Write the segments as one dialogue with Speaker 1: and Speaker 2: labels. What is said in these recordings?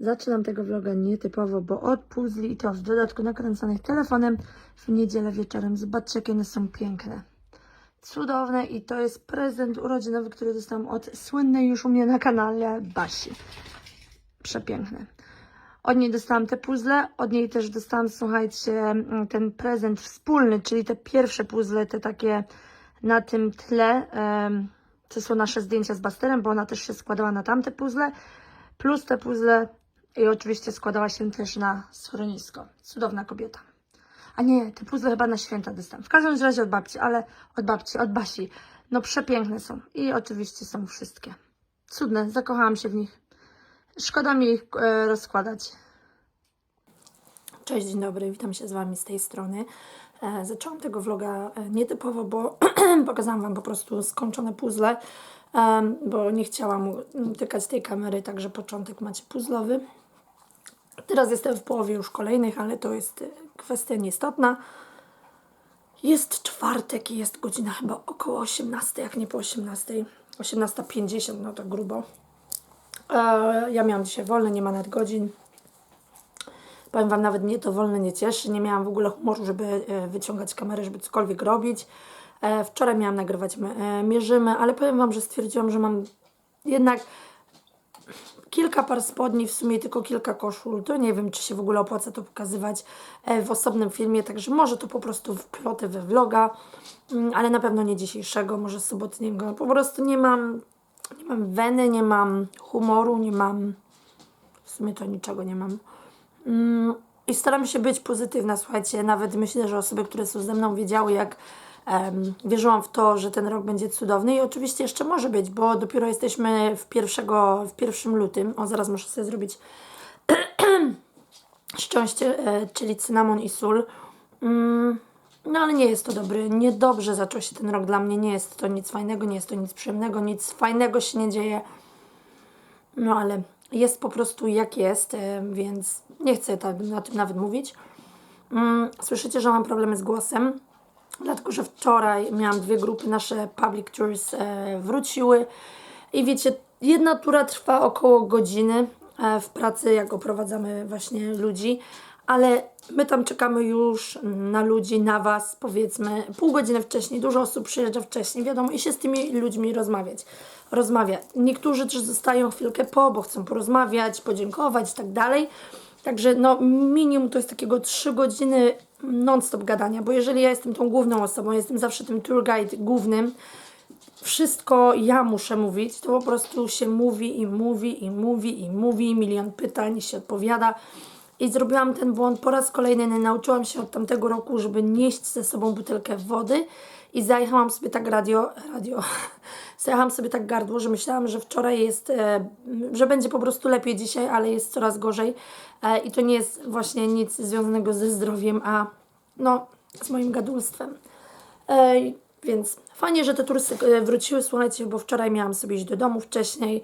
Speaker 1: Zaczynam tego vloga nietypowo, bo od puzli i to w dodatku nakręconych telefonem w niedzielę wieczorem. Zobaczcie, jakie one są piękne. Cudowne i to jest prezent urodzinowy, który dostałam od słynnej już u mnie na kanale Basi. Przepiękne. Od niej dostałam te puzzle, od niej też dostałam, słuchajcie, ten prezent wspólny, czyli te pierwsze puzzle, te takie na tym tle, to są nasze zdjęcia z Basterem, bo ona też się składała na tamte puzzle, plus te puzzle i oczywiście składała się też na schronisko. Cudowna kobieta. A nie, te puzzle chyba na święta dostałam. W każdym razie od babci, ale od babci, od Basi. No przepiękne są i oczywiście są wszystkie. Cudne, zakochałam się w nich. Szkoda mi ich e, rozkładać.
Speaker 2: Cześć, dzień dobry, witam się z Wami z tej strony. E, zaczęłam tego vloga e, nietypowo, bo pokazałam Wam po prostu skończone puzzle, em, bo nie chciałam tykać tej kamery, także początek macie puzzlowy. Teraz jestem w połowie już kolejnych, ale to jest e, kwestia nieistotna. Jest czwartek i jest godzina chyba około 18, jak nie po 18. 18.50, no to grubo. E, ja miałam dzisiaj wolne, nie ma nadgodzin. Powiem Wam, nawet mnie to wolne nie cieszy. Nie miałam w ogóle humoru, żeby e, wyciągać kamerę, żeby cokolwiek robić. Wczoraj miałam nagrywać my- Mierzymy, ale powiem Wam, że stwierdziłam, że mam jednak kilka par spodni, w sumie tylko kilka koszul. To nie wiem, czy się w ogóle opłaca to pokazywać e, w osobnym filmie, także może to po prostu wplotę we vloga, Mm, ale na pewno nie dzisiejszego, może sobotniego. Po prostu nie mam, nie mam weny, nie mam humoru, nie mam, w sumie to niczego nie mam. Mm, I staram się być pozytywna, słuchajcie. Nawet myślę, że osoby, które są ze mną, wiedziały, jak wierzyłam w to, że ten rok będzie cudowny. I oczywiście jeszcze może być, bo dopiero jesteśmy w, pierwszego, w pierwszym lutym. O, zaraz muszę sobie zrobić szczęście, e, czyli cynamon i sól. Mm, no ale nie jest to dobry, niedobrze zaczął się ten rok dla mnie. Nie jest to nic fajnego, nie jest to nic przyjemnego, nic fajnego się nie dzieje. No ale jest po prostu jak jest, e, więc nie chcę tak na tym nawet mówić. Mm, Słyszycie, że mam problemy z głosem, dlatego że wczoraj miałam dwie grupy, nasze public tours e, wróciły i wiecie, jedna tura trwa około godziny e, w pracy, jak oprowadzamy właśnie ludzi, ale my tam czekamy już na ludzi, na Was, powiedzmy, pół godziny wcześniej. Dużo osób przyjeżdża wcześniej, wiadomo, i się z tymi ludźmi rozmawiać. Rozmawia. Niektórzy też zostają chwilkę po, bo chcą porozmawiać, podziękować i tak dalej. Także no minimum to jest takiego 3 godziny non-stop gadania, bo jeżeli ja jestem tą główną osobą, jestem zawsze tym tour guide głównym, wszystko ja muszę mówić, to po prostu się mówi i mówi i mówi i mówi, milion pytań się odpowiada. I zrobiłam ten błąd po raz kolejny. Nauczyłam się od tamtego roku, żeby nieść ze sobą butelkę wody i zajechałam sobie tak radio, radio, zajechałam sobie tak gardło, że myślałam, że wczoraj jest, e, że będzie po prostu lepiej dzisiaj, ale jest coraz gorzej. E, i to nie jest właśnie nic związanego ze zdrowiem, a no z moim gadulstwem. Ej, więc fajnie, że te tursy e, wróciły, słuchajcie, bo wczoraj miałam sobie iść do domu wcześniej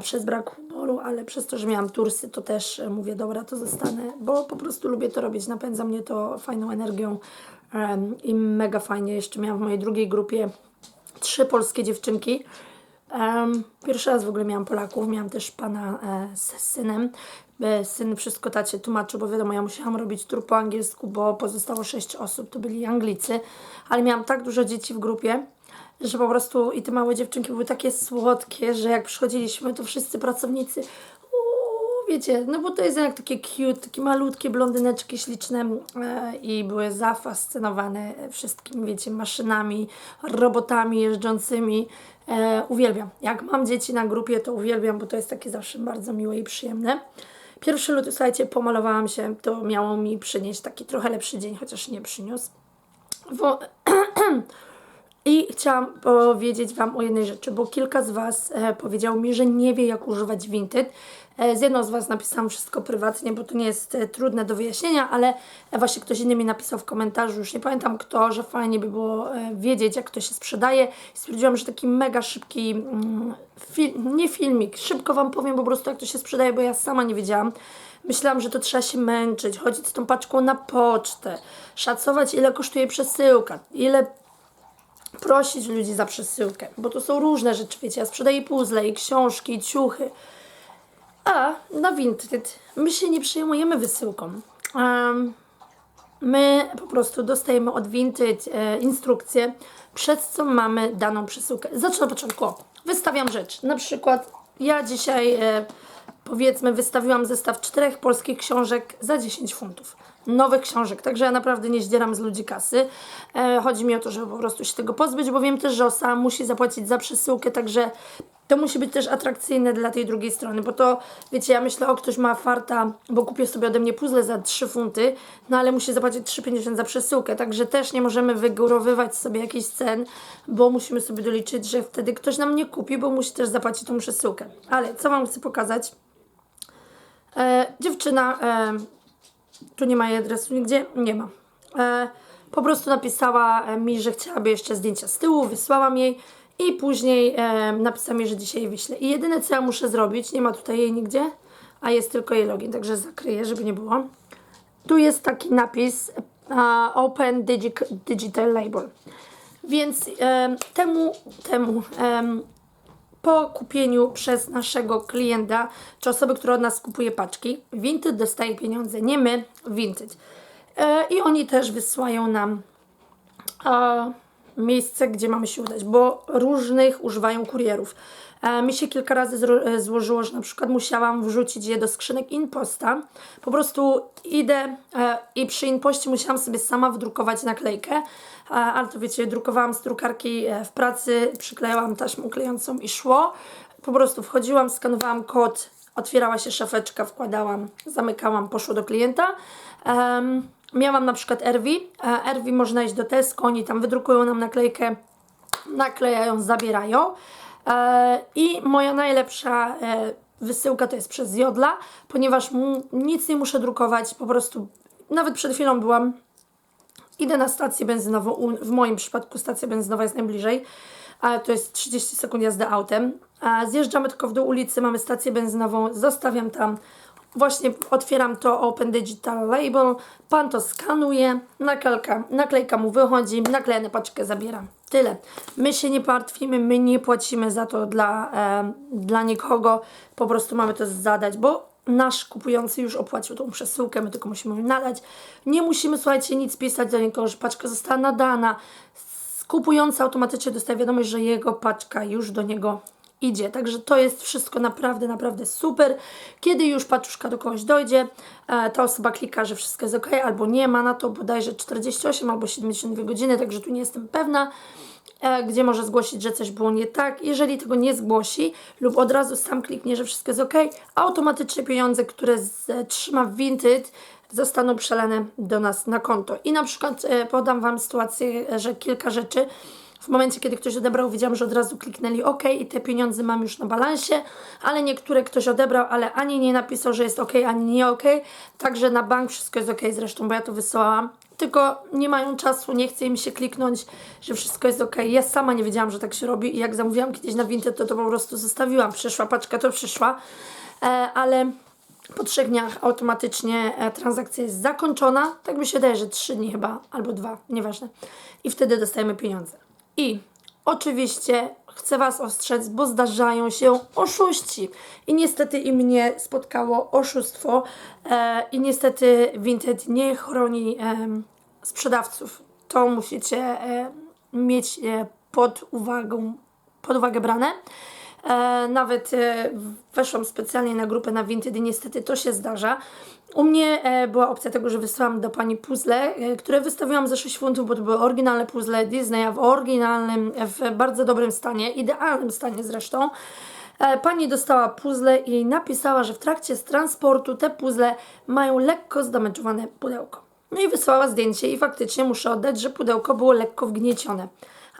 Speaker 2: przez brak humoru, ale przez to, że miałam tursy, to też e, mówię, dobra, to zostanę, bo po prostu lubię to robić, napędza mnie to fajną energią i mega fajnie. Jeszcze miałam w mojej drugiej grupie trzy polskie dziewczynki. Pierwszy raz w ogóle miałam Polaków, miałam też pana e, z synem. E, syn wszystko tacie tłumaczył, bo wiadomo, ja musiałam robić tur po angielsku, bo pozostało sześć osób, to byli Anglicy, ale miałam tak dużo dzieci w grupie, że po prostu i te małe dziewczynki były takie słodkie, że jak przychodziliśmy, to wszyscy pracownicy wiecie, no bo to jest jak takie cute, takie malutkie blondyneczki śliczne e, i były zafascynowane wszystkimi, wiecie, maszynami, robotami jeżdżącymi. E, uwielbiam. Jak mam dzieci na grupie, to uwielbiam, bo to jest takie zawsze bardzo miłe i przyjemne. Pierwszy luty, słuchajcie, pomalowałam się, to miało mi przynieść taki trochę lepszy dzień, chociaż nie przyniósł. i chciałam powiedzieć Wam o jednej rzeczy, bo kilka z Was e, mi, że nie wie jak używać Vinted. E, z jedną z Was napisałam wszystko prywatnie, bo to nie jest e, trudne do wyjaśnienia, ale e, właśnie ktoś inny mi napisał w komentarzu, już nie pamiętam kto, że fajnie by było e, wiedzieć jak to się sprzedaje. I stwierdziłam, że taki mega szybki, mm, nie filmik, szybko Wam powiem po prostu jak to się sprzedaje, bo ja sama nie wiedziałam. Myślałam, że to trzeba się męczyć, chodzić z tą paczką na pocztę, szacować ile kosztuje przesyłka, ile prosić ludzi za przesyłkę, bo to są różne rzeczy, wiecie, ja sprzedaję puzzle i książki, i ciuchy. A na Vinted my się nie przejmujemy wysyłką. Em, my po prostu dostajemy od Vinted e, instrukcję, przez co mamy daną przesyłkę. Zacznę od początku. Wystawiam rzecz. Na przykład ja dzisiaj e, powiedzmy wystawiłam zestaw czterech polskich książek za 10 funtów. Nowych książek, także ja naprawdę nie zdzieram z ludzi kasy. E, chodzi mi o to, żeby po prostu się tego pozbyć, bo wiem też, że osoba musi zapłacić za przesyłkę, także to musi być też atrakcyjne dla tej drugiej strony, bo to, wiecie, ja myślę, o ktoś ma farta, bo kupił sobie ode mnie puzzle za 3 funty, no ale musi zapłacić 3,50 za przesyłkę, także też nie możemy wygórowywać sobie jakichś cen, bo musimy sobie doliczyć, że wtedy ktoś nam nie kupi, bo musi też zapłacić tą przesyłkę. Ale co Wam chcę pokazać? E, dziewczyna, e, tu nie ma jej adresu nigdzie? Nie ma. E, po prostu napisała e, mi, że chciałaby jeszcze zdjęcia z tyłu, wysłałam jej i później e, napisała mi, że dzisiaj wyślę. I jedyne co ja muszę zrobić, nie ma tutaj jej nigdzie, a jest tylko jej login, także zakryję, żeby nie było. Tu jest taki napis e, Open Digi- Digital Label. Więc e, temu, temu em, po kupieniu przez naszego klienta, czy osoby, która od nas kupuje paczki, Vinted dostaje pieniądze, nie my, Vinted. E, I oni też wysyłają nam e, miejsce, gdzie mamy się udać, bo różnych używają kurierów. E, mi się kilka razy e, złożyło, że na przykład musiałam wrzucić je do skrzynek InPosta. Po prostu idę e, i przy InPoście musiałam sobie sama wdrukować naklejkę, ale to wiecie, drukowałam z drukarki w pracy, przyklejałam taśmą klejącą i szło. Po prostu wchodziłam, skanowałam kod, otwierała się szafeczka, wkładałam, zamykałam, poszło do klienta. Miałam na przykład Erwi. Erwi można iść do Tesco, oni tam wydrukują nam naklejkę, naklejają, zabierają. E, I moja najlepsza e, wysyłka to jest przez Jodla, ponieważ nic nie muszę drukować, po prostu nawet przed chwilą byłam Idę na stację benzynową, w moim przypadku stacja benzynowa jest najbliżej, to jest 30 sekund jazdy autem. Zjeżdżamy tylko w dół ulicy, mamy stację benzynową, zostawiam tam, właśnie otwieram to Open Digital Label, pan to skanuje, naklejka, naklejka mu wychodzi, naklejane paczkę zabieram. Tyle. My się nie martwimy, my nie płacimy za to dla, e, dla nikogo, po prostu mamy to zadać, bo nasz kupujący już opłacił tą przesyłkę, my tylko musimy nadać. Nie musimy, słuchajcie, nic pisać do nikogo, że paczka została nadana. Kupujący automatycznie dostaje wiadomość, że jego paczka już do niego idzie. Także to jest wszystko naprawdę, naprawdę super. Kiedy już paczuszka do kogoś dojdzie, e, ta osoba klika, że wszystko jest ok, albo nie ma na to bodajże 48 albo 72 godziny, także tu nie jestem pewna e, gdzie może zgłosić, że coś było nie tak. Jeżeli tego nie zgłosi lub od razu sam kliknie, że wszystko jest ok, automatycznie pieniądze, które trzyma Vinted zostaną przelane do nas na konto. I na przykład e, podam Wam sytuację, że kilka rzeczy w momencie, kiedy ktoś odebrał, widziałam, że od razu kliknęli OK i te pieniądze mam już na balansie, ale niektóre ktoś odebrał, ale ani nie napisał, że jest OK, ani nie OK. Także na bank wszystko jest OK zresztą, bo ja to wysyłałam. Tylko nie mają czasu, nie chce im się kliknąć, że wszystko jest ok. Ja sama nie wiedziałam, że tak się robi i jak zamówiłam kiedyś na Vinted, to to po prostu zostawiłam. Przyszła paczka, to przyszła. E, ale po trzech dniach automatycznie e, transakcja jest zakończona. Tak mi się wydaje, że trzy dni chyba, albo dwa, nieważne. I wtedy dostajemy pieniądze. I oczywiście chcę Was ostrzec, bo zdarzają się oszuści. I niestety i mnie spotkało oszustwo. E, I niestety Vinted nie chroni em, sprzedawców. To musicie e, mieć e, pod uwagą, pod uwagę brane. E, nawet e, weszłam specjalnie na grupę na Vinted niestety to się zdarza. U mnie e, była opcja tego, że wysłałam do pani puzzle, które wystawiłam za 6 funtów, bo to były oryginalne puzzle Disneya w oryginalnym, w bardzo dobrym stanie, idealnym stanie zresztą. Pani dostała puzzle i napisała, że w trakcie transportu te puzzle mają lekko zdameczowane pudełko. No i wysłała zdjęcie i faktycznie muszę oddać, że pudełko było lekko wgniecione.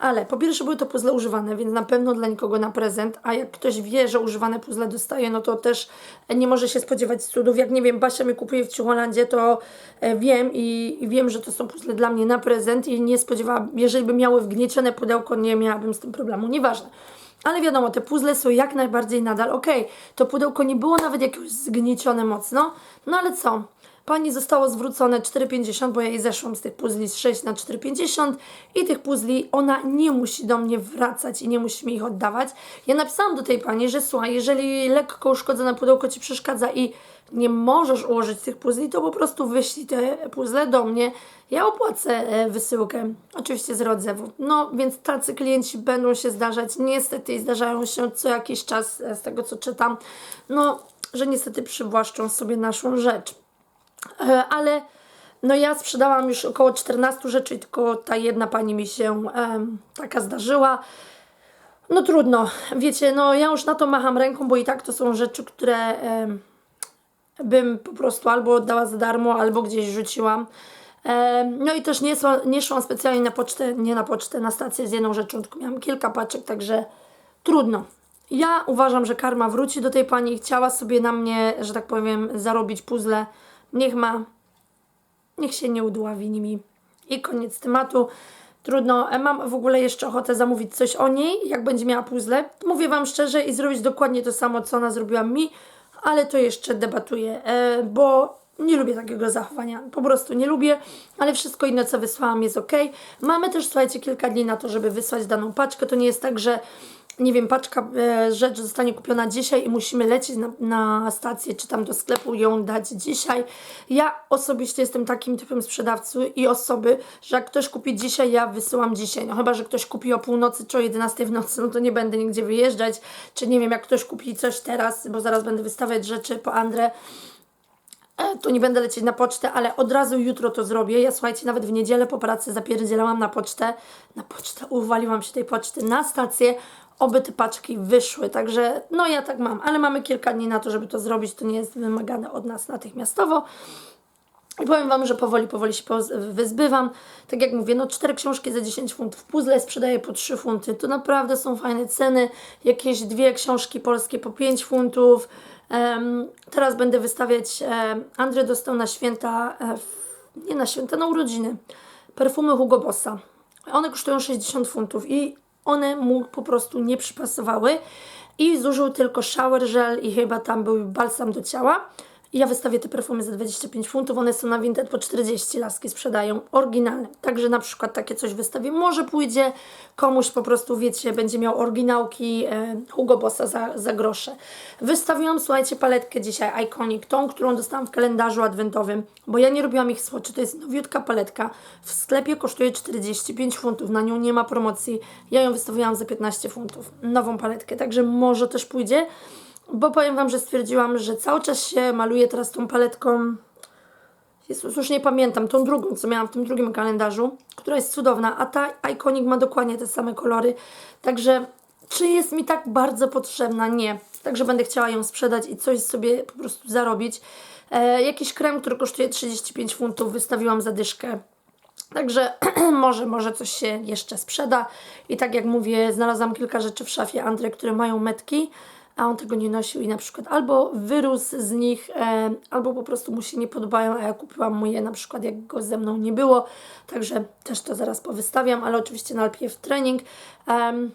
Speaker 2: Ale po pierwsze były to puzzle używane, więc na pewno dla nikogo na prezent, a jak ktoś wie, że używane puzzle dostaje, no to też nie może się spodziewać cudów. Jak nie wiem, Basia mi kupuje w Ciucholandzie, to e, wiem i, i wiem, że to są puzzle dla mnie na prezent i nie spodziewałam, jeżeli by miały wgniecione pudełko, nie miałabym z tym problemu, nieważne. Ale wiadomo, te puzzle są jak najbardziej nadal ok. To pudełko nie było nawet jakoś zgniecione mocno, no ale co? Pani zostało zwrócone 4,50, bo ja jej zeszłam z tych puzli z 6 na 4,50 i tych puzli ona nie musi do mnie wracać i nie musi mi ich oddawać. Ja napisałam do tej pani, że słuchaj, jeżeli lekko uszkodzone pudełko Ci przeszkadza i nie możesz ułożyć tych puzli, to po prostu wyślij te puzzle do mnie. Ja opłacę e, wysyłkę, oczywiście z rodzewu. No więc tacy klienci będą się zdarzać. Niestety zdarzają się co jakiś czas, e, z tego co czytam, no, że niestety przywłaszczą sobie naszą rzecz. E, ale no ja sprzedałam już około 14 rzeczy, tylko ta jedna pani mi się taka zdarzyła. No trudno, wiecie, no ja już na to macham ręką, bo i tak to są rzeczy, które bym po prostu albo oddała za darmo, albo gdzieś rzuciłam. No i też nie, nie szłam specjalnie na pocztę, nie na pocztę, na stację z jedną rzeczą, tylko miałam kilka paczek, także trudno. Ja uważam, że karma wróci do tej pani, chciała sobie na mnie, że tak powiem, zarobić puzzle. Niech ma, niech się nie udławi nimi. I koniec tematu. Trudno. E, Mam w ogóle jeszcze ochotę zamówić coś o niej, jak będzie miała puzzle. Mówię Wam szczerze i zrobić dokładnie to samo, co ona zrobiła mi, ale to jeszcze debatuję, e, bo nie lubię takiego zachowania. Po prostu nie lubię, ale wszystko inne, co wysłałam, jest ok. Mamy też, słuchajcie, kilka dni na to, żeby wysłać daną paczkę. To nie jest tak, że nie wiem, paczka, e, rzecz zostanie kupiona dzisiaj i musimy lecieć na, na stację czy tam do sklepu ją dać dzisiaj. Ja osobiście jestem takim typem sprzedawcy i osoby, że jak ktoś kupi dzisiaj, ja wysyłam dzisiaj. No chyba, że ktoś kupi o północy czy o 11 w nocy, no to nie będę nigdzie wyjeżdżać. Czy nie wiem, jak ktoś kupi coś teraz, bo zaraz będę wystawiać rzeczy po Andrę e, to nie będę lecieć na pocztę, ale od razu jutro to zrobię. Ja słuchajcie, nawet w niedzielę po pracy zapierdzielałam na pocztę, na pocztę, uwaliłam się tej poczty na stację, oby te paczki wyszły, także no ja tak mam, ale mamy kilka dni na to, żeby to zrobić, to nie jest wymagane od nas natychmiastowo. I powiem Wam, że powoli, powoli się wyzbywam. Tak jak mówię, no cztery książki za 10 funtów, puzzle sprzedaję po 3 funty. To naprawdę są fajne ceny. Jakieś dwie książki polskie po 5 funtów. Em, teraz będę wystawiać, um, Andrzej dostał na święta, w, nie na święta, na urodziny, perfumy Hugo Bossa. One kosztują 60 funtów i one mu po prostu nie przypasowały. I zużył tylko shower gel i chyba tam był balsam do ciała. I ja wystawię te perfumy za 25 funtów, one są na Vinted po 40 laski sprzedają, oryginalne. Także na przykład takie coś wystawię, może pójdzie komuś po prostu, wiecie, będzie miał oryginałki e, Hugo Bossa za, za grosze. Wystawiłam, słuchajcie, paletkę dzisiaj Iconic, tą, którą dostałam w kalendarzu adwentowym, bo ja nie robiłam ich słoczy, to jest nowiutka paletka, w sklepie kosztuje 45 funtów, na nią nie ma promocji, ja ją wystawiłam za 15 funtów, nową paletkę, także może też pójdzie. Bo powiem Wam, że stwierdziłam, że cały czas się maluję teraz tą paletką. Jezus, już nie pamiętam, tą drugą, co miałam w tym drugim kalendarzu, która jest cudowna, a ta Iconic ma dokładnie te same kolory. Także czy jest mi tak bardzo potrzebna? Nie. Także będę chciała ją sprzedać i coś sobie po prostu zarobić. E, jakiś krem, który kosztuje 35 funtów, wystawiłam za dyszkę. Także może, może coś się jeszcze sprzeda. I tak jak mówię, znalazłam kilka rzeczy w szafie Andre, które mają metki, a on tego nie nosił i na przykład albo wyrósł z nich, e, albo po prostu mu się nie podobają, a ja kupiłam mu je na przykład jak go ze mną nie było. Także też to zaraz powystawiam, ale oczywiście najpierw trening. Em,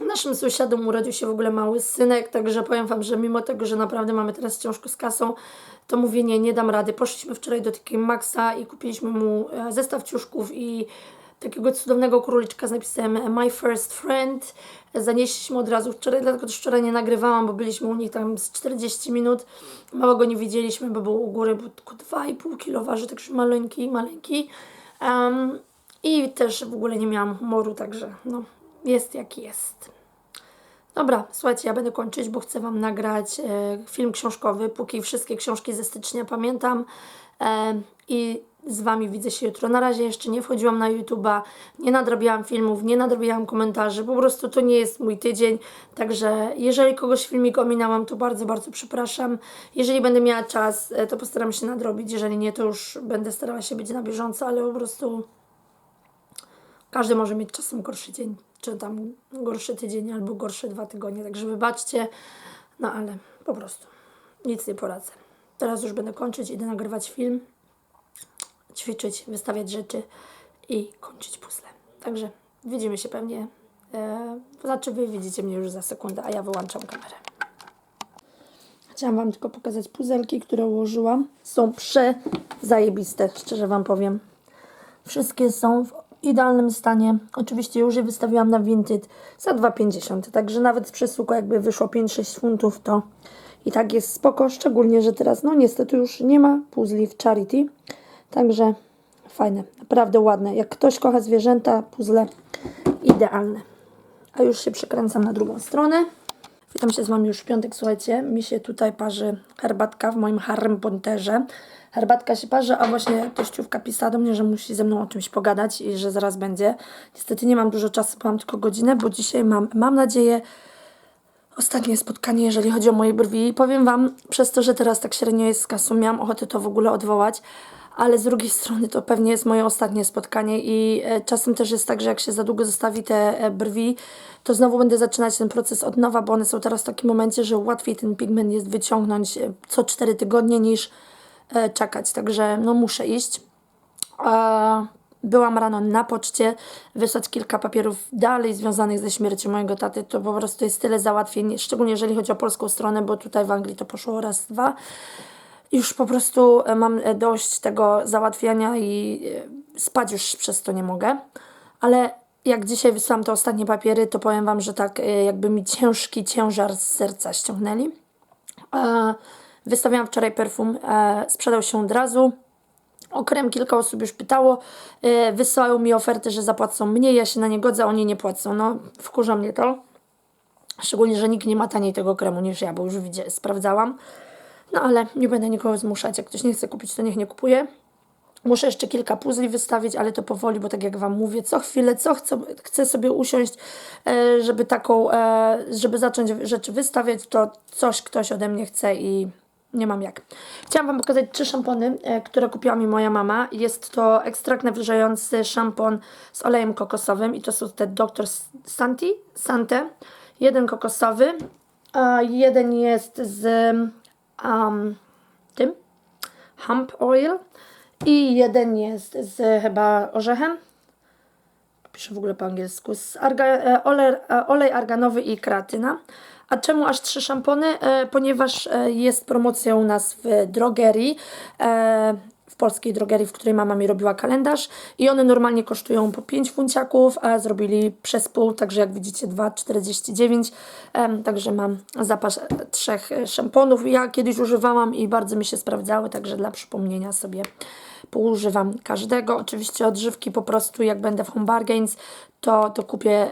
Speaker 2: Naszym sąsiadom urodził się w ogóle mały synek, także powiem Wam, że mimo tego, że naprawdę mamy teraz ciężko z kasą, to mówię nie, nie dam rady. Poszliśmy wczoraj do TK Maxa i kupiliśmy mu e, zestaw ciuszków i takiego cudownego króliczka z napisem My First Friend. Zanieśliśmy od razu wczoraj, dlatego też wczoraj nie nagrywałam, bo byliśmy u nich tam z 40 minut. Mało go nie widzieliśmy, bo był u góry, był tylko 2,5 kg waży, także maleńki, maleńki. Em, I też w ogóle nie miałam humoru, także no, jest jaki jest. Dobra, słuchajcie, ja będę kończyć, bo chcę Wam nagrać e, film książkowy, póki wszystkie książki ze stycznia pamiętam. E, I z Wami widzę się jutro. Na razie jeszcze nie wchodziłam na YouTube'a, nie nadrobiłam filmów, nie nadrobiłam komentarzy, po prostu to nie jest mój tydzień. Także jeżeli kogoś filmik ominęłam, to bardzo, bardzo przepraszam. Jeżeli będę miała czas, e, to postaram się nadrobić. Jeżeli nie, to już będę starała się być na bieżąco, ale po prostu każdy może mieć czasem gorszy dzień, czy tam gorszy tydzień, albo gorsze dwa tygodnie, także wybaczcie, no ale po prostu nic nie poradzę. Teraz już będę kończyć, idę nagrywać film, ćwiczyć, wystawiać rzeczy i kończyć puzzle. Także widzimy się pewnie, e, znaczy wy widzicie mnie już za sekundę, a ja wyłączam kamerę. Chciałam Wam tylko pokazać puzelki, które ułożyłam. Są przezajebiste, szczerze Wam powiem. Wszystkie są w idealnym stanie. Oczywiście już je wystawiłam na Vinted za 2,50. Także nawet z przesuku jakby wyszło 5-6 funtów, to i tak jest spoko. Szczególnie, że teraz no niestety już nie ma puzli w Charity. Także fajne, naprawdę ładne. Jak ktoś kocha zwierzęta, puzzle idealne. A już się przekręcam na drugą stronę. Witam się z Wami już w piątek. Słuchajcie, mi się tutaj parzy herbatka w moim Harrym Ponterze. Herbatka się parzy, a właśnie teściówka pisała do mnie, że musi ze mną o czymś pogadać i że zaraz będzie. Niestety nie mam dużo czasu, mam tylko godzinę, bo dzisiaj mam, mam nadzieję, ostatnie spotkanie, jeżeli chodzi o moje brwi. I powiem Wam, przez to, że teraz tak średnio jest z miałam ochotę to w ogóle odwołać, ale z drugiej strony to pewnie jest moje ostatnie spotkanie i e, czasem też jest tak, że jak się za długo zostawi te e, brwi, to znowu będę zaczynać ten proces od nowa, bo one są teraz w takim momencie, że łatwiej ten pigment jest wyciągnąć e, co 4 tygodnie niż czekać. Także no muszę iść. Byłam rano na poczcie wysłać kilka papierów dalej związanych ze śmiercią mojego taty. To po prostu jest tyle załatwień, szczególnie jeżeli chodzi o polską stronę, bo tutaj w Anglii to poszło raz, dwa. Już po prostu e, mam e, dość tego załatwiania i e, spać już przez to nie mogę. Ale jak dzisiaj wysłałam te ostatnie papiery, to powiem Wam, że tak jakby mi ciężki ciężar z serca ściągnęli. Wystawiałam wczoraj perfum, sprzedał się od razu. O krem kilka osób już pytało. Wysyłają mi oferty, że zapłacą mniej. Ja się na nie godzę, oni nie płacą. No, wkurza mnie to. Szczególnie, że nikt nie ma taniej tego kremu niż ja, bo już widzę, sprawdzałam. No ale nie będę nikogo zmuszać. Jak ktoś nie chce kupić, to niech nie kupuje. Muszę jeszcze kilka puzli wystawić, ale to powoli, bo tak jak Wam mówię, co chwilę, co chcę, chcę sobie usiąść, e, żeby taką, e, żeby zacząć rzeczy wystawiać, to coś ktoś ode mnie chce i nie mam jak. Chciałam Wam pokazać trzy szampony, e, które kupiła mi moja mama. Jest to ekstrakt nawilżający szampon z olejem kokosowym i to są te Dr. Santi, Sante. Jeden kokosowy, a jeden jest z um, tym, hemp oil i jeden jest z chyba orzechem. Piszę w ogóle po angielsku. Z arga, e, olej, e, olej arganowy i kreatyna. A czemu aż trzy szampony? E, ponieważ jest promocja u nas w drogerii. W polskiej drogerii, w której mama mi robiła kalendarz i one normalnie kosztują po 5 funciaków, a zrobili przez pół, także jak widzicie 2,49 em, także mam zapas trzech e, szamponów. Ja kiedyś używałam i bardzo mi się sprawdzały, także dla przypomnienia sobie poużywam każdego. Oczywiście odżywki po prostu jak będę w Home Bargains, to, to kupię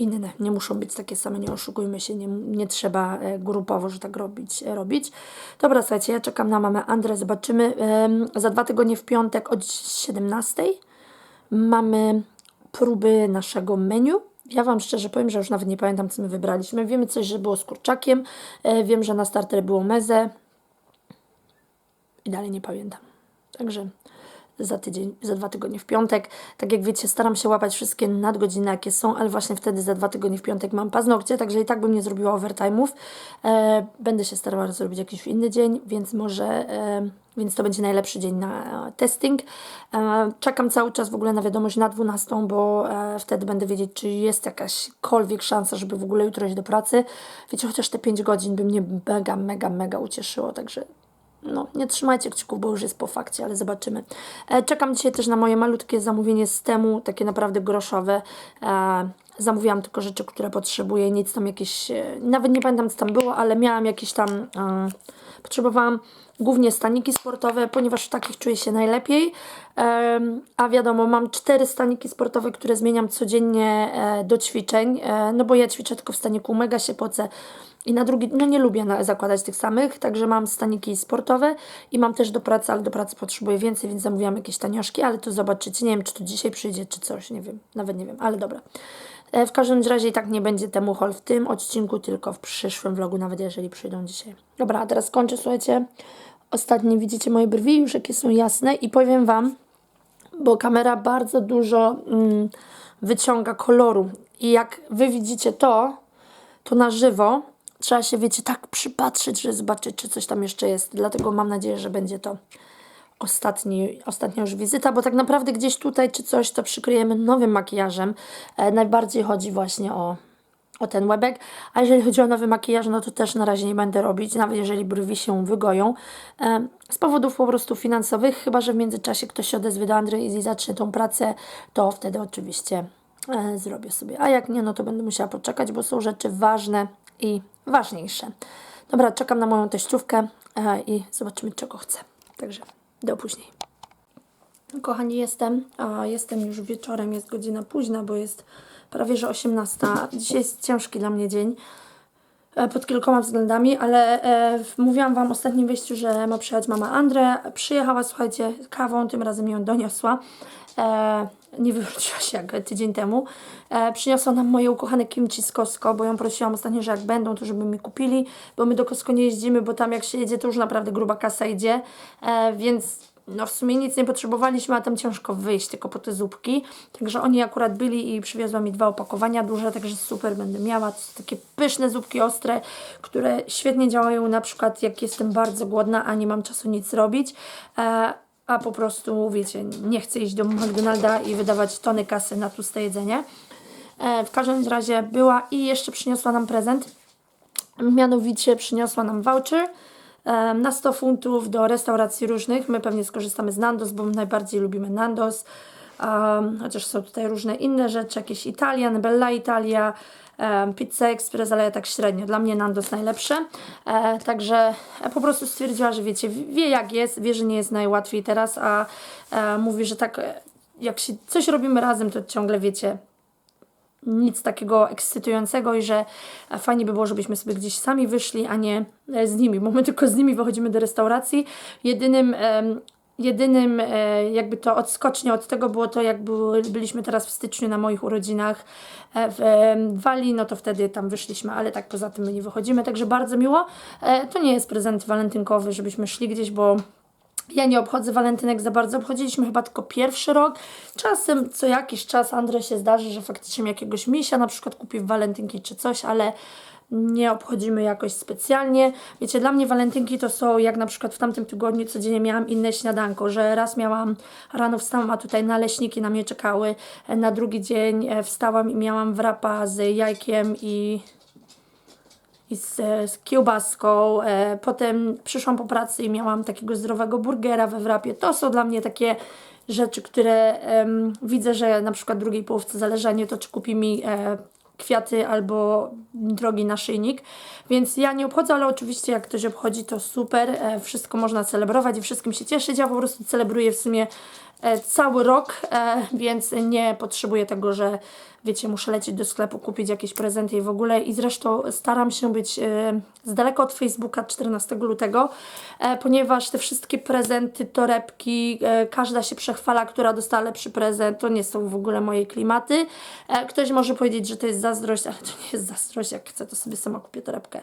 Speaker 2: inne. Nie muszą być takie same, nie oszukujmy się, nie, nie trzeba e, grupowo, że tak robić, e, robić. Dobra, słuchajcie, ja czekam na mamę Andrę, zobaczymy. Za dwa tygodnie w piątek od 17 mamy próby naszego menu. Ja Wam szczerze powiem, że już nawet nie pamiętam, co my wybraliśmy. Wiemy coś, że było z kurczakiem, e, wiem, że na starter było meze i dalej nie pamiętam. Także za tydzień, za dwa tygodnie w piątek. Tak jak wiecie, staram się łapać wszystkie nadgodziny, jakie są, ale właśnie wtedy za dwa tygodnie w piątek mam paznokcie, także i tak bym nie zrobiła overtime'ów. E, będę się starała zrobić jakiś inny dzień, więc może, e, więc to będzie najlepszy dzień na testing. E, czekam cały czas w ogóle na wiadomość na 12, bo e, wtedy będę wiedzieć, czy jest jakaśkolwiek szansa, żeby w ogóle jutro iść do pracy. Wiecie, chociaż te 5 godzin by mnie mega, mega, mega ucieszyło, także no, nie trzymajcie kciuków, bo już jest po fakcie, ale zobaczymy. E, czekam dzisiaj też na moje malutkie zamówienie z temu, takie naprawdę groszowe. E, zamówiłam tylko rzeczy, które potrzebuję, nic tam jakieś, e, nawet nie pamiętam co tam było, ale miałam jakieś tam, e, potrzebowałam głównie staniki sportowe, ponieważ w takich czuję się najlepiej. Em, a wiadomo, mam cztery staniki sportowe, które zmieniam codziennie e, do ćwiczeń, e, no bo ja ćwiczę tylko w staniku, mega się pocę. I na drugi, no nie lubię zakładać tych samych, także mam staniki sportowe i mam też do pracy, ale do pracy potrzebuję więcej, więc zamówiłam jakieś tanioszki, ale to zobaczycie, nie wiem czy to dzisiaj przyjdzie, czy coś, nie wiem, nawet nie wiem, ale dobra. E, w każdym razie i tak nie będzie temu haul w tym odcinku, tylko w przyszłym vlogu, nawet jeżeli przyjdą dzisiaj. Dobra, a teraz kończę, słuchajcie. Ostatnie widzicie moje brwi, już jakie są jasne i powiem Wam, bo kamera bardzo dużo mm, wyciąga koloru i jak Wy widzicie to, to na żywo trzeba się, wiecie, tak przypatrzeć, że zobaczyć, czy coś tam jeszcze jest. Dlatego mam nadzieję, że będzie to ostatni, ostatnia już wizyta, bo tak naprawdę gdzieś tutaj czy coś to przykryjemy nowym makijażem. E, najbardziej chodzi właśnie o, o ten łebek. A jeżeli chodzi o nowy makijaż, no to też na razie nie będę robić, nawet jeżeli brwi się wygoją. E, z powodów po prostu finansowych, chyba że w międzyczasie ktoś się odezwie do Andrzej i zacznie tą pracę, to wtedy oczywiście e, zrobię sobie. A jak nie, no to będę musiała poczekać, bo są rzeczy ważne i ważniejsze. Dobra, czekam na moją teściówkę e, i zobaczymy, czego chcę. Także do później. Kochani, jestem. Jestem już wieczorem, jest godzina późna, bo jest prawie że 18. Dzisiaj jest ciężki dla mnie dzień pod kilkoma względami, ale e, mówiłam Wam w ostatnim wyjściu, że ma przyjechać mama Andre. Przyjechała, słuchajcie, kawą, tym razem ją doniosła. E, nie wywróciła się jak tydzień temu. E, przyniosła nam moje ukochane kimchi z Costco, bo ją prosiłam ostatnio, że jak będą, to żeby mi kupili, bo my do Costco nie jeździmy, bo tam jak się jedzie, to już naprawdę gruba kasa idzie, e, więc no w sumie nic nie potrzebowaliśmy, a tam ciężko wyjść tylko po te zupki. Także oni akurat byli i przywiozła mi dwa opakowania duże, także super będę miała. To są takie pyszne zupki ostre, które świetnie działają na przykład jak jestem bardzo głodna, a nie mam czasu nic robić. E, a po prostu, wiecie, nie chcę iść do McDonalda i wydawać tony kasy na tłuste jedzenie. E, w każdym razie była i jeszcze przyniosła nam prezent. Mianowicie przyniosła nam voucher na 100 funtów do restauracji różnych. My pewnie skorzystamy z Nandos, bo najbardziej lubimy Nandos. Um, chociaż są tutaj różne inne rzeczy, jakieś Italian, Bella Italia, um, Pizza Express, ale ja tak średnio. Dla mnie Nandos najlepsze. E, także e, po prostu stwierdziła, że wiecie, wie jak jest, wie, że nie jest najłatwiej teraz, a e, mówi, że tak e, jak się coś robimy razem, to ciągle wiecie, nic takiego ekscytującego i że fajnie by było, żebyśmy sobie gdzieś sami wyszli, a nie e, z nimi, bo my tylko z nimi wychodzimy do restauracji. Jedynym, jedynym e, jakby to odskocznie od tego było to, jak byliśmy teraz w styczniu na moich urodzinach e, w Walii, no to wtedy tam wyszliśmy, ale tak poza tym my nie wychodzimy, także bardzo miło. To nie jest prezent walentynkowy, żebyśmy szli gdzieś, bo ja nie obchodzę walentynek za bardzo. Obchodziliśmy chyba tylko pierwszy rok. Czasem co jakiś czas Andrzej się zdarzy, że faktycznie jakiegoś misia na przykład kupi w walentynki czy coś, ale nie obchodzimy jakoś specjalnie. Wiecie, dla mnie walentynki to są jak na przykład w tamtym tygodniu codziennie miałam inne śniadanko, że raz miałam rano wstałam, a tutaj naleśniki na mnie czekały. Na drugi dzień e, wstałam i miałam wrapa z jajkiem i i z, z kiełbaską. E, potem przyszłam po pracy i miałam takiego zdrowego burgera we wrapie. To są dla mnie takie rzeczy, które widzę, że na przykład drugiej połówce zależy, nie to, czy kupi mi e, kwiaty albo drogi naszyjnik. Więc ja nie obchodzę, ale oczywiście jak ktoś obchodzi, to super. E, wszystko można celebrować i wszystkim się cieszyć. Ja po prostu celebruję w sumie e, cały rok, e, więc nie potrzebuję tego, że wiecie, muszę lecieć do sklepu, kupić jakieś prezenty i w ogóle. I zresztą staram się być e, z daleka od Facebooka 14 lutego, e, ponieważ te wszystkie prezenty, torebki, e, każda się przechwala, która dostała lepszy prezent, to nie są w ogóle moje klimaty. Ktoś może powiedzieć, że to jest zazdrość, ale to nie jest zazdrość, jak chcę, to sobie sama kupię torebkę.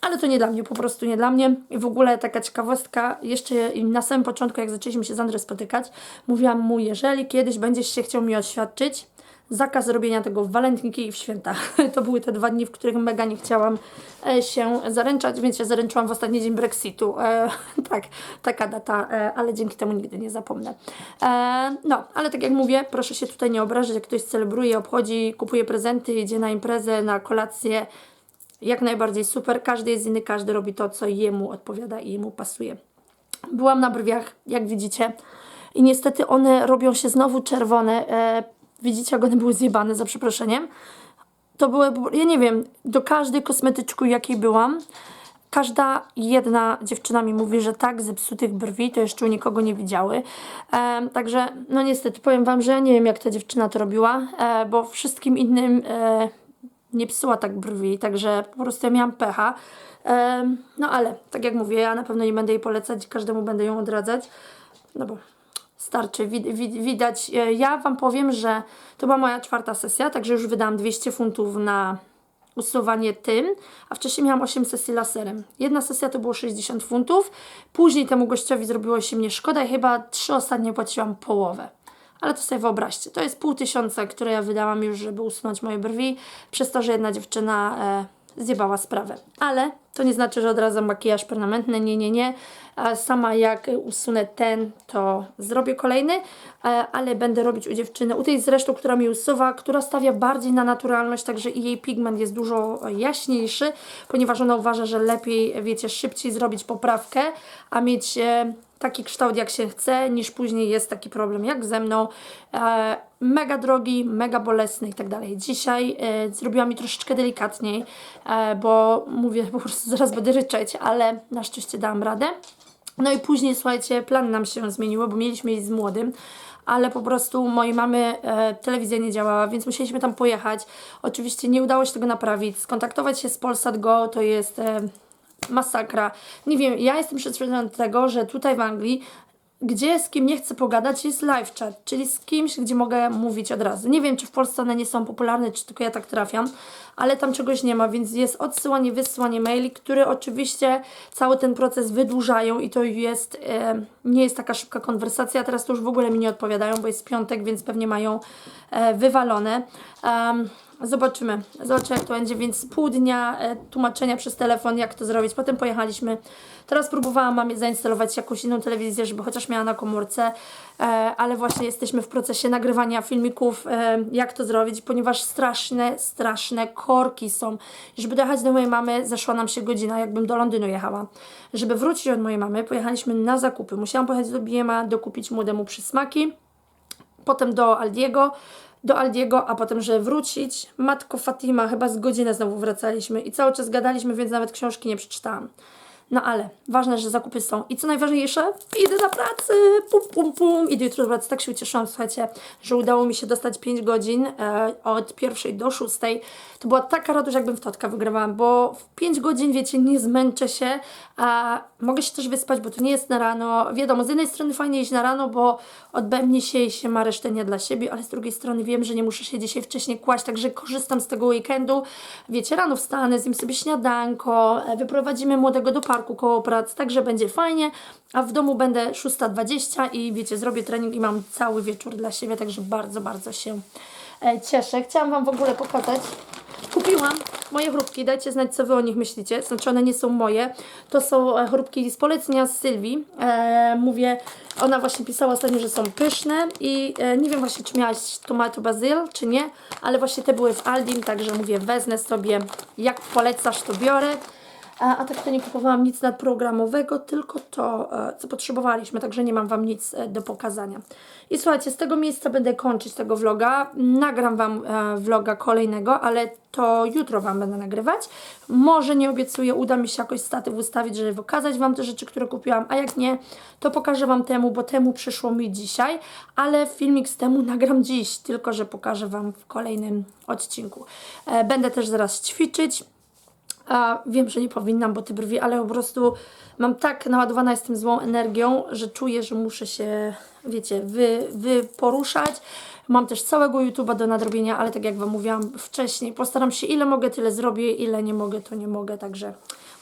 Speaker 2: Ale to nie dla mnie, po prostu nie dla mnie. I w ogóle taka ciekawostka, jeszcze na samym początku, jak zaczęliśmy się z Andrzej spotykać, mówiłam mu, jeżeli kiedyś będziesz się chciał mi oświadczyć, zakaz robienia tego w walentynki i w święta. To były te dwa dni, w których mega nie chciałam e, się zaręczać, więc się zaręczyłam w ostatni dzień Brexitu. E, tak, taka data, e, ale dzięki temu nigdy nie zapomnę. E, no, ale tak jak mówię, proszę się tutaj nie obrażać, jak ktoś celebruje, obchodzi, kupuje prezenty, idzie na imprezę, na kolację, jak najbardziej super. Każdy jest inny, każdy robi to, co jemu odpowiada i jemu pasuje. Byłam na brwiach, jak widzicie. I niestety one robią się znowu czerwone. E, widzicie, jak one były zjebane, za przeproszeniem. To były, ja nie wiem, do każdej kosmetyczku, jakiej byłam, każda jedna dziewczyna mi mówi, że tak, zepsutych brwi to jeszcze u nikogo nie widziały. E, także, no niestety, powiem Wam, że ja nie wiem, jak ta dziewczyna to robiła, e, bo wszystkim innym e, nie psuła tak brwi, także po prostu ja miałam pecha. Em, no ale, tak jak mówię, ja na pewno nie będę jej polecać, każdemu będę ją odradzać, no bo starczy. Wid, wid, widać, e, ja Wam powiem, że to była moja czwarta sesja, także już wydałam 200 funtów na usuwanie tym, a wcześniej miałam 8 sesji laserem. Jedna sesja to było 60 funtów, później temu gościowi zrobiło się mnie szkoda i chyba trzy ostatnie płaciłam połowę. Ale to sobie wyobraźcie, to jest pół tysiąca, które ja wydałam już, żeby usunąć moje brwi, przez to, że jedna dziewczyna zjebała sprawę. Ale to nie znaczy, że od razu makijaż permanentny, nie, nie, nie. Sama jak usunę ten, to zrobię kolejny, e, ale będę robić u dziewczyny, u tej zresztą, która mi usuwa, która stawia bardziej na naturalność, także i jej pigment jest dużo jaśniejszy, ponieważ ona uważa, że lepiej, wiecie, szybciej zrobić poprawkę, a mieć e, taki kształt jak się chce, niż później jest taki problem jak ze mną. E, mega drogi, mega bolesny i tak dalej. Dzisiaj e, zrobiła mi troszeczkę delikatniej, e, bo mówię, po prostu zaraz będę ryczeć, ale na szczęście dałam radę. No i później, słuchajcie, plan nam się zmieniło, bo mieliśmy iść z młodym, ale po prostu mojej mamy e, telewizja nie działała, więc musieliśmy tam pojechać. Oczywiście nie udało się tego naprawić. Skontaktować się z Polsat Go to jest e, masakra. Nie wiem, ja jestem przyzwyczajona do tego, że tutaj w Anglii gdzie z kim nie chcę pogadać jest live chat, czyli z kimś, gdzie mogę mówić od razu. Nie wiem, czy w Polsce one nie są popularne, czy tylko ja tak trafiam, ale tam czegoś nie ma, więc jest odsyłanie, wysyłanie maili, które oczywiście cały ten proces wydłużają i to jest, e, nie jest taka szybka konwersacja. Teraz to już w ogóle mi nie odpowiadają, bo jest piątek, więc pewnie mają e, wywalone. Em, Zobaczymy, zobaczymy jak to będzie, więc pół dnia e, tłumaczenia przez telefon, jak to zrobić. Potem pojechaliśmy. Teraz próbowałam mamie zainstalować jakąś inną telewizję, żeby chociaż miała na komórce, e, ale właśnie jesteśmy w procesie nagrywania filmików, e, jak to zrobić, ponieważ straszne, straszne korki są. Żeby dojechać do mojej mamy, zeszła nam się godzina, jakbym do Londynu jechała. Żeby wrócić od mojej mamy, pojechaliśmy na zakupy. Musiałam pojechać do BMA, dokupić młodemu przysmaki potem do Aldiego, do Aldiego, a potem, żeby wrócić. Matko Fatima, chyba z godzinę znowu wracaliśmy i cały czas gadaliśmy, więc nawet książki nie przeczytałam. No ale ważne, że zakupy są. I co najważniejsze, idę do pracy, pum, pum, pum. Idę jutro do pracy. Tak się ucieszyłam, słuchajcie, że udało mi się dostać 5 godzin e, od pierwszej do szóstej. To była taka radość, jakbym w totka wygrywałam, bo w 5 godzin, wiecie, nie zmęczę się, a mogę się też wyspać, bo to nie jest na rano. Wiadomo, z jednej strony fajnie iść na rano, bo odbębnie się i się ma resztę dnia dla siebie, ale z drugiej strony wiem, że nie muszę się dzisiaj wcześniej kłaść, także korzystam z tego weekendu. Wiecie, rano wstanę, zjem sobie śniadanko, e, wyprowadzimy młodego do parku koło pracy, także będzie fajnie, a w domu będę 6.20 i wiecie, zrobię trening i mam cały wieczór dla siebie, także bardzo, bardzo się e, cieszę. Chciałam Wam w ogóle pokazać, Kupiłam moje chrupki, dajcie znać co Wy o nich myślicie, znaczy one nie są moje, to są e, chrupki z polecenia z Sylwii, e, mówię, ona właśnie pisała ostatnio, że są pyszne i e, nie wiem właśnie czy miałaś tomato bazyl czy nie, ale właśnie te były w Aldim, także mówię, wezmę sobie, jak polecasz to biorę, a, a tak to nie kupowałam nic nadprogramowego, tylko to, e, co potrzebowaliśmy, także nie mam Wam nic e, do pokazania. I słuchajcie, z tego miejsca będę kończyć tego vloga. Nagram Wam e, vloga kolejnego, ale to jutro Wam będę nagrywać. Może nie obiecuję, uda mi się jakoś statyw ustawić, żeby pokazać Wam te rzeczy, które kupiłam, a jak nie, to pokażę Wam temu, bo temu przyszło mi dzisiaj, ale filmik z temu nagram dziś, tylko że pokażę Wam w kolejnym odcinku. E, będę też zaraz ćwiczyć. A wiem, że nie powinnam, bo te brwi, ale po prostu mam tak naładowana jestem złą energią, że czuję, że muszę się, wiecie, wy, wy poruszać. Mam też całego YouTube'a do nadrobienia, ale tak jak Wam mówiłam wcześniej, postaram się ile mogę, tyle zrobię, ile nie mogę, to nie mogę, także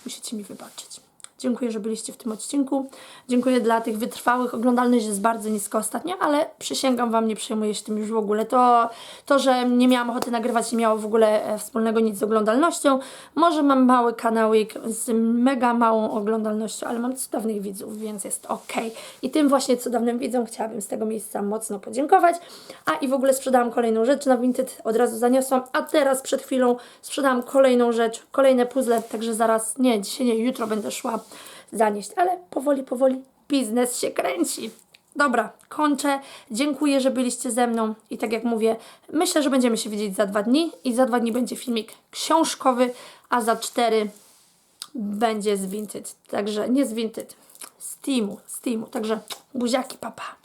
Speaker 2: musicie mi wybaczyć. Dziękuję, że byliście w tym odcinku. Dziękuję dla tych wytrwałych. Oglądalność jest bardzo nisko ostatnio, ale przysięgam Wam, nie przejmuję się tym już w ogóle. To, to że nie miałam ochoty nagrywać, nie miało w ogóle e, wspólnego nic z oglądalnością. Może mam mały kanałik z mega małą oglądalnością, ale mam cudownych widzów, więc jest ok. I tym właśnie cudownym widzom chciałabym z tego miejsca mocno podziękować. A i w ogóle sprzedałam kolejną rzecz na Vinted, od razu zaniosłam, a teraz przed chwilą sprzedałam kolejną rzecz, kolejne puzzle, także zaraz, nie, dzisiaj nie, jutro będę szła zanieść, ale powoli, powoli biznes się kręci. Dobra, kończę. Dziękuję, że byliście ze mną i tak jak mówię, myślę, że będziemy się widzieć za dwa dni i za dwa dni będzie filmik książkowy, a za cztery będzie z Vinted. Także nie z Vinted, z z. Także buziaki, papa.